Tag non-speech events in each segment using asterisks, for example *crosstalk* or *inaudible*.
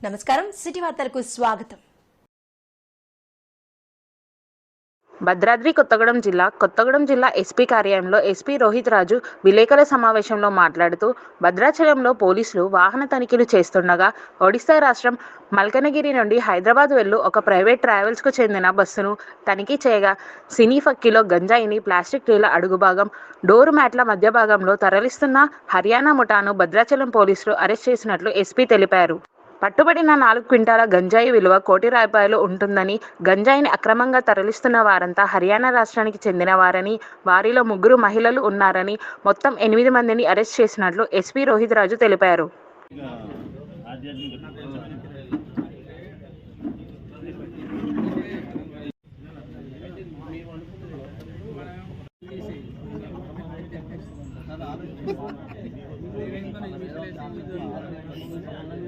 నమస్కారం. సిటీ వార్తలకు స్వాగతం. భద్రాద్రి కొత్తగూడెం జిల్లా కొత్తగూడెం జిల్లా ఎస్పీ కార్యాలయంలో ఎస్పీ రోహిత్ రాజు విలేకరుల సమావేశంలో మాట్లాడుతూ భద్రాచలంలో పోలీసులు వాహన తనిఖీలు చేస్తుండగా ఒడిశా రాష్ట్రం మల్కనగిరి నుండి హైదరాబాద్ వెళ్ళు ఒక ప్రైవేట్ ట్రావెల్స్కు చెందిన బస్సును తనిఖీ చేయగా సినీ ఫక్కీలో గంజాయిని ప్లాస్టిక్ ట్రీల అడుగు భాగం డోరు మ్యాట్ల మధ్య భాగంలో తరలిస్తున్న హర్యానా ముఠాను భద్రాచలం పోలీసులు అరెస్ట్ చేసినట్లు ఎస్పీ తెలిపారు. పట్టుబడిన నాలుగు క్వింటాల గంజాయి విలువ కోటి రూపాయలు ఉంటుందని గంజాయిని అక్రమంగా తరలిస్తున్న వారంతా హర్యానా రాష్ట్రానికి చెందిన వారని వారిలో ముగ్గురు మహిళలు ఉన్నారని మొత్తం ఎనిమిది మందిని అరెస్ట్ చేసినట్లు ఎస్పీ రోహిత్ రాజు తెలిపారు. *laughs*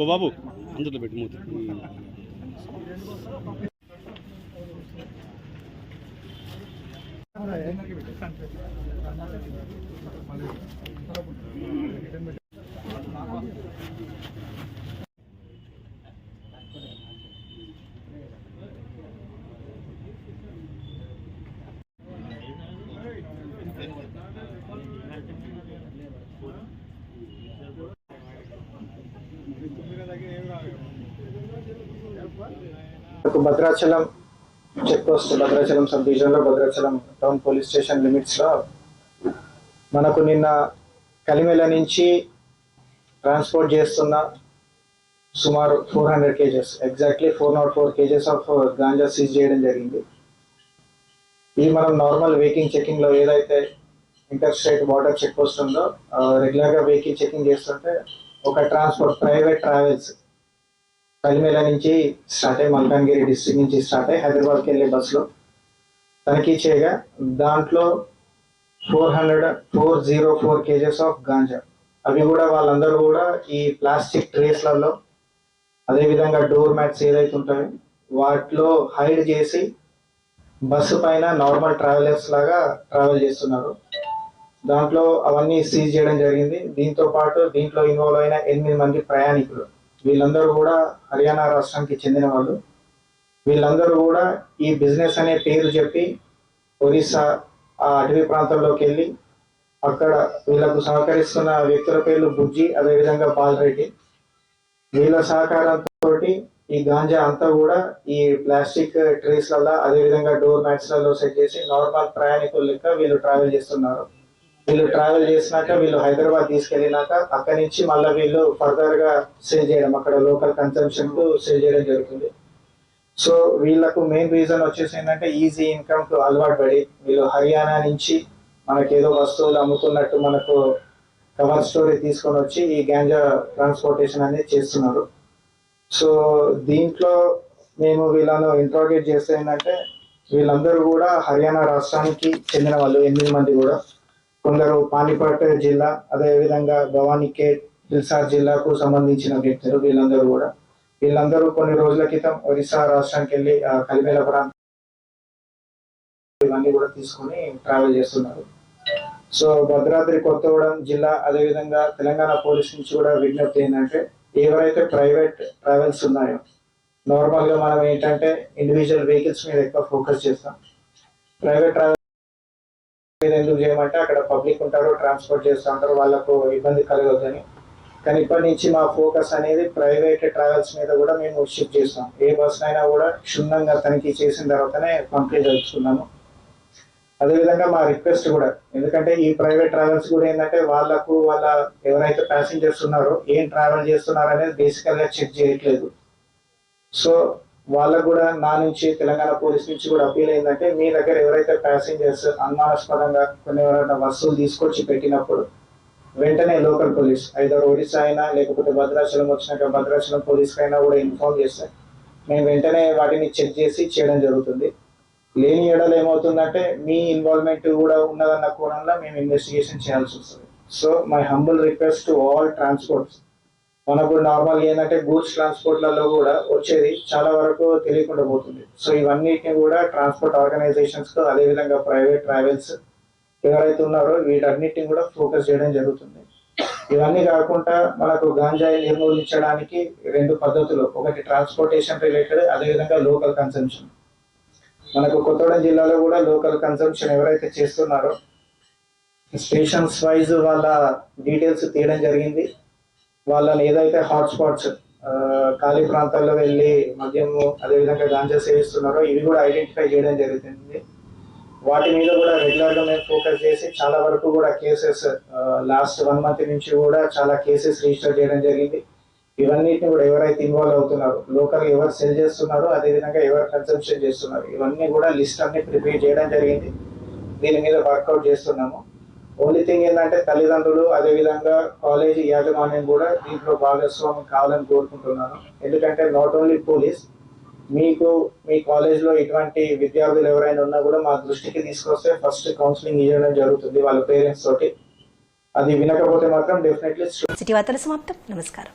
ఓ బాబు. అందులో పెట్టి మూత. Bhadrachalam check post Bhadrachalam sub డివిజన్లో భద్రాచలం టౌన్ పోలీస్ స్టేషన్ లిమిట్స్లో మనకు నిన్న కలిమెల నుంచి ట్రాన్స్పోర్ట్ చేస్తున్న సుమారు four hundred KGs exactly four not four KGs of ganja seize చేయడం జరిగింది. ఇది మనం నార్మల్ వెహికల్ చెకింగ్లో ఏదైతే inter state border check post ఉందో రెగ్యులర్గా వెహికల్ చెకింగ్ చేస్తుంటే ఒక ట్రాన్స్పోర్ట్ ప్రైవేట్ ట్రావెల్స్ కలిమేల నుంచి స్టార్ట్ అయ్యి మల్కాన్గిరి డిస్ట్రిక్ట్ నుంచి స్టార్ట్ అయ్యి హైదరాబాద్కి వెళ్ళే బస్సులో తనిఖీ చేయగా దాంట్లో four hundred four zero four KGs of ganja. అవి కూడా వాళ్ళందరూ కూడా ఈ ప్లాస్టిక్ ట్రేస్లలో అదేవిధంగా డోర్ మ్యాట్స్ ఏదైతే ఉంటాయో వాటిలో హైడ్ చేసి బస్సు పైన నార్మల్ ట్రావెలర్స్ లాగా ట్రావెల్ చేస్తున్నారు. దాంట్లో అవన్నీ సీజ్ చేయడం జరిగింది. దీంతో పాటు దీంట్లో ఇన్వాల్వ్ అయిన ఎనిమిది మంది ప్రయాణికులు. వీళ్ళందరూ కూడా హర్యానా రాష్ట్రానికి చెందిన వాళ్ళు. వీళ్ళందరూ కూడా ఈ బిజినెస్ అనే పేరు చెప్పి ఒరిస్సా ఆ అటవీ ప్రాంతంలోకి వెళ్ళి అక్కడ వీళ్ళకు సహకరిస్తున్న వ్యక్తుల పేర్లు బుజ్జి అదేవిధంగా బాలరెడ్డి. వీళ్ళ సహకారంతో ఈ గాంజా అంతా కూడా ఈ ప్లాస్టిక్ ట్రేస్లలో అదేవిధంగా డోర్ మ్యాట్స్లలో సెట్ చేసి నార్మల్ ప్రయాణికుల లెక్క వీళ్ళు ట్రావెల్ చేస్తున్నారు. వీళ్ళు ట్రావెల్ చేసినాక వీళ్ళు హైదరాబాద్ తీసుకెళ్ళినాక అక్కడి నుంచి మళ్ళీ వీళ్ళు ఫర్దర్గా సేల్ చేయడం అక్కడ లోకల్ కన్సంప్షన్కు సేల్ చేయడం జరుగుతుంది. సో వీళ్ళకు మెయిన్ రీజన్ వచ్చేసి ఏంటంటే ఈజీ ఇన్కమ్కు అలవాటు పడి వీళ్ళు హర్యానా నుంచి మనకి ఏదో వస్తువులు అమ్ముతున్నట్టు మనకు కవర్ స్టోరీ తీసుకొని వచ్చి ఈ గాంజా ట్రాన్స్పోర్టేషన్ అనేది చేస్తున్నారు. సో దీంట్లో మేము వీళ్ళను ఇంట్రాగేట్ చేస్తే ఏంటంటే వీళ్ళందరూ కూడా హర్యానా రాష్ట్రానికి చెందిన వాళ్ళు ఎనిమిది మంది కూడా. కొందరు పానిపట్ జిల్లా అదేవిధంగా భవానీకేట్ హిల్సార్ జిల్లాకు సంబంధించిన వ్యక్తులు వీళ్ళందరూ కూడా. వీళ్ళందరూ కొన్ని రోజుల క్రితం ఒరిస్సా రాష్ట్రానికి వెళ్ళి కలిమేల ప్రాంతం ఇవన్నీ కూడా తీసుకొని ట్రావెల్ చేస్తున్నారు. సో భద్రాద్రి కొత్తగూడెం జిల్లా అదేవిధంగా తెలంగాణ పోలీస్ నుంచి కూడా విజ్ఞప్తి ఏంటంటే ఎవరైతే ప్రైవేట్ ట్రావెల్స్ ఉన్నాయో నార్మల్గా మనం ఏంటంటే ఇండివిజువల్ వెహికల్స్ మీద ఎక్కువ ఫోకస్ చేస్తాం. ప్రైవేట్ ట్రావెల్ ఎందుకు చేయమంటే అక్కడ పబ్లిక్ ఉంటారు ట్రాన్స్పోర్ట్ చేస్తూ ఉంటారు వాళ్ళకు ఇబ్బంది కలగొద్దని. కానీ ఇప్పటి నుంచి మా ఫోకస్ అనేది ప్రైవేట్ ట్రావెల్స్ మీద కూడా మేము షిఫ్ట్ చేస్తాం. ఏ బస్సు అయినా కూడా క్షుణ్ణంగా తనిఖీ చేసిన తర్వాతనే పంపిణీ జరుపుకున్నాము అదేవిధంగా మా రిక్వెస్ట్ కూడా ఎందుకంటే ఈ ప్రైవేట్ ట్రావెల్స్ కూడా ఏంటంటే వాళ్ళకు వాళ్ళ ఎవరైతే ప్యాసింజర్స్ ఉన్నారో ఏం ట్రావెల్ చేస్తున్నారనేది అనేది చెక్ చేయట్లేదు. సో వాళ్ళకు కూడా నా నుంచి తెలంగాణ పోలీస్ నుంచి కూడా అప్పీల్ ఏంటంటే మీ దగ్గర ఎవరైతే ప్యాసింజర్స్ అనుమానాస్పదంగా కొన్ని ఎవరైనా వస్తువులు తీసుకొచ్చి పెట్టినప్పుడు వెంటనే లోకల్ పోలీస్ ఐదర్ ఒడిశా అయినా లేకపోతే భద్రాచలం వచ్చినాక భద్రాచలం పోలీస్ అయినా కూడా ఇన్ఫార్మ్ చేస్తే మేము వెంటనే వాటిని చెక్ చేసి చేయడం జరుగుతుంది. లేని ఏడలు ఏమవుతుందంటే మీ ఇన్వాల్వ్మెంట్ కూడా ఉన్నదన్న కోణంలో మేము ఇన్వెస్టిగేషన్ చేయాల్సి వస్తుంది. So my humble request to all transports మనకు నార్మల్ ఏంటంటే గూడ్స్ ట్రాన్స్పోర్ట్లలో కూడా వచ్చేది చాలా వరకు తెలియకుండా పోతుంది. సో ఇవన్నిటిని కూడా ట్రాన్స్పోర్ట్ ఆర్గనైజేషన్స్తో అదేవిధంగా ప్రైవేట్ ట్రావెల్స్ ఎవరైతే ఉన్నారో వీటన్నిటిని కూడా ఫోకస్ చేయడం జరుగుతుంది. ఇవన్నీ కాకుండా మనకు గాంజాయి నిర్మూలించడానికి రెండు పద్ధతులు. ఒకటి ట్రాన్స్పోర్టేషన్ రిలేటెడ్ అదేవిధంగా లోకల్ కన్సంప్షన్ మనకు కొత్తగూడెం జిల్లాలో కూడా లోకల్ కన్సంప్షన్ ఎవరైతే చేస్తున్నారో స్టేషన్స్ వైజ్ వాళ్ళ డీటెయిల్స్ తీయడం జరిగింది. వాళ్ళని ఏదైతే హాట్ స్పాట్స్ ఖాళీ ప్రాంతాల్లో వెళ్ళి మద్యము అదేవిధంగా గాంజా సేవిస్తున్నారో ఇవి కూడా ఐడెంటిఫై చేయడం జరుగుతుంది. వాటి మీద కూడా రెగ్యులర్గా మేము ఫోకస్ చేసి చాలా వరకు కూడా కేసెస్ లాస్ట్ వన్ మంత్ నుంచి కూడా చాలా కేసెస్ రిజిస్టర్ చేయడం జరిగింది. ఇవన్నిటిని కూడా ఎవరైతే ఇన్వాల్వ్ అవుతున్నారు లోకల్ ఎవరు సెల్ చేస్తున్నారో అదేవిధంగా ఎవరు కన్సంప్షన్ చేస్తున్నారు ఇవన్నీ కూడా లిస్ట్ అన్ని ప్రిపేర్ చేయడం జరిగింది. దీని మీద వర్కౌట్ చేస్తున్నాము. ఓన్లీ థింగ్ ఏంటంటే తల్లిదండ్రులు అదేవిధంగా కాలేజీ యాజమాన్యం కూడా దీంట్లో భాగస్వామి కావాలని కోరుకుంటున్నాను. ఎందుకంటే నాట్ ఓన్లీ పోలీస్ మీకు మీ కాలేజ్లో ఇటువంటి విద్యార్థులు ఎవరైనా ఉన్నా కూడా మా దృష్టికి తీసుకొస్తే ఫస్ట్ కౌన్సిలింగ్ ఇవ్వడం జరుగుతుంది వాళ్ళ పేరెంట్స్ తోటి. అది వినకపోతే మాత్రం డెఫినెట్లీ సిటీ వార్తల సమాప్తం. నమస్కారం.